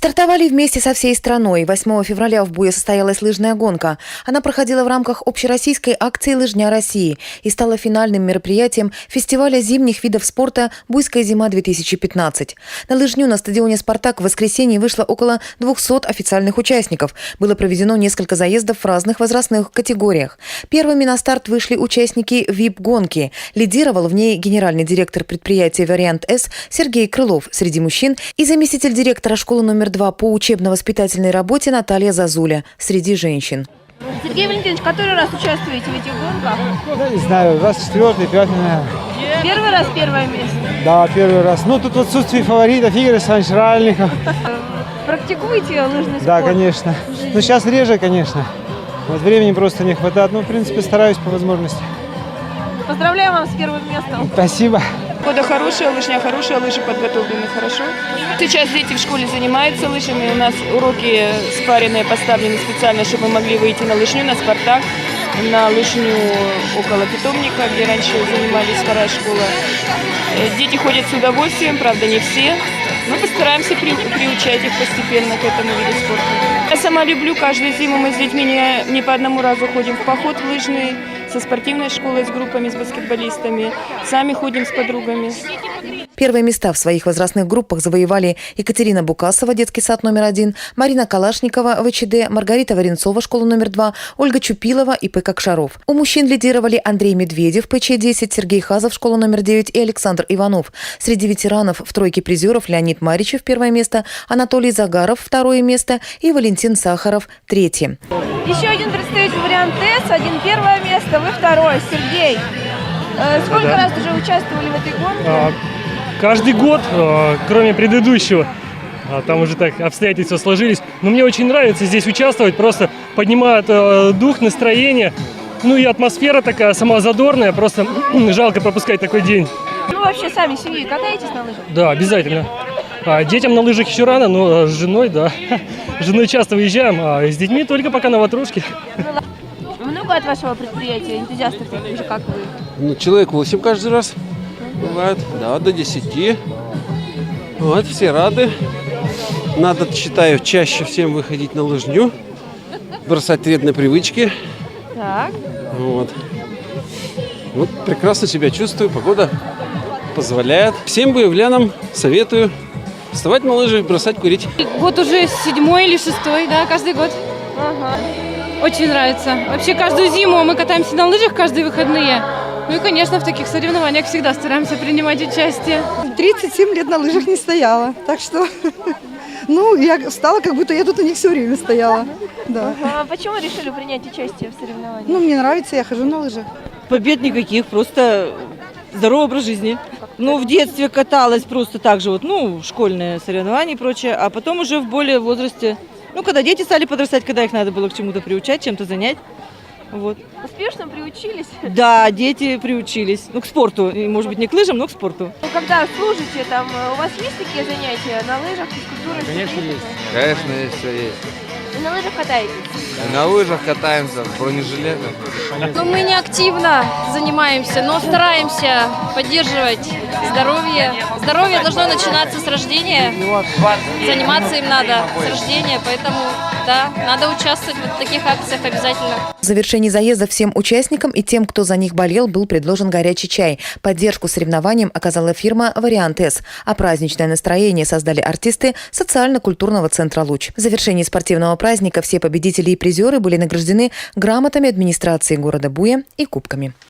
Стартовали вместе со всей страной. 8 февраля в Буе состоялась лыжная гонка. Она проходила в рамках общероссийской акции «Лыжня России» и стала финальным мероприятием фестиваля зимних видов спорта «Буйская зима-2015». На лыжню на стадионе «Спартак» в воскресенье вышло около 200 официальных участников. Было проведено несколько заездов в разных возрастных категориях. Первыми на старт вышли участники ВИП-гонки. Лидировал в ней генеральный директор предприятия «Вариант С» Сергей Крылов среди мужчин и заместитель директора школы номер два по учебно-воспитательной работе Наталья Зазуля среди женщин. Сергей Валентинович, который раз участвуете в этих гонках? Да, не знаю, раз четвертый, пятый, наверное. Первый раз первое место. Да, первый раз. Ну, тут в отсутствии фаворитов Игорь Александрович Ральников. Практикуете лыжный Да, спорт? конечно. Ну, сейчас реже, конечно. Вот времени просто не хватает. Ну, в принципе, стараюсь по возможности. Поздравляю вас с первым местом. Спасибо. Погода хорошая, лыжня хорошая, лыжи подготовлены хорошо. Сейчас дети в школе занимаются лыжами. У нас уроки спаренные поставлены специально, чтобы мы могли выйти на лыжню, на «Спартак», на лыжню около питомника, где раньше занимались вторая школа. Э, Дети ходят с удовольствием, правда, не все. Но постараемся при- приучать их постепенно к этому виду спорта. Я сама люблю каждую зиму. Мы с детьми не, не по одному разу ходим в поход в лыжный, со спортивной школой, с группами, с баскетболистами. Сами ходим с подругами. Первые места в своих возрастных группах завоевали Екатерина Букасова, детский сад номер один, Марина Калашникова, ВЧД, Маргарита Варенцова, школа номер два, Ольга Чупилова и П. Кокшаров. У мужчин лидировали Андрей Медведев, ПЧ-10, Сергей Хазов, школа номер 9 и Александр Иванов. Среди ветеранов в тройке призеров Леонид Маричев, первое место, Анатолий Загаров, второе место и Валентин Сахаров, третье. Еще один представитель вариант С, один первое место, вы второе. Сергей, э, сколько раз уже участвовали в этой гонке? А, Каждый год, а, кроме предыдущего, а, там уже так обстоятельства сложились. Но мне очень нравится здесь участвовать, просто поднимает э, дух, настроение. Ну и атмосфера такая сама задорная, просто жалко пропускать такой день. Ну, вообще, сами семьей катаетесь на лыжах? Да, обязательно. А, детям на лыжах еще рано, но а, с женой, да. С женой часто выезжаем, а с детьми только пока на ватрушке. Много от вашего предприятия энтузиастов таких же, как вы? Ну, человек 8 каждый раз бывает, да, до 10. Вот, все рады. Надо, считаю, чаще всем выходить на лыжню, бросать вредные привычки. Так. Вот. Вот прекрасно себя чувствую, погода позволяет. Всем буявлянам советую вставать на лыжи и бросать курить. Год уже седьмой или шестой, да, каждый год. Ага. Очень нравится. Вообще каждую зиму мы катаемся на лыжах каждые выходные. Ну и, конечно, в таких соревнованиях всегда стараемся принимать участие. 37 лет на лыжах не стояла, так что, ну, я стала, как будто я тут на них все время стояла. Да. А почему решили принять участие в соревнованиях? Ну, мне нравится, я хожу на лыжах. Побед никаких, просто здоровый образ жизни. Ну, в детстве каталась просто так же, вот, ну, школьные соревнования и прочее, а потом уже в более возрасте, ну, когда дети стали подрастать, когда их надо было к чему-то приучать, чем-то занять. Вот. Успешно приучились? Да, дети приучились. Ну, к спорту. И, может быть, не к лыжам, но к спорту. Ну, когда служите, там, э, у вас есть такие занятия на лыжах, физкультурой? Конечно, есть. Конечно, есть все есть. На лыжах катаетесь? На лыжах катаемся, в бронежилетах. Ну, мы не активно занимаемся, но стараемся поддерживать здоровье. Здоровье должно начинаться с рождения. Заниматься им надо с рождения, поэтому, да, надо участвовать в таких акциях обязательно. В завершении заезда всем участникам и тем, кто за них болел, был предложен горячий чай. Поддержку соревнованиям оказала фирма «Вариант С», а праздничное настроение создали артисты социально-культурного центра «Луч». В завершении спортивного праздника все победители и призеры были награждены грамотами администрации города Буя и кубками.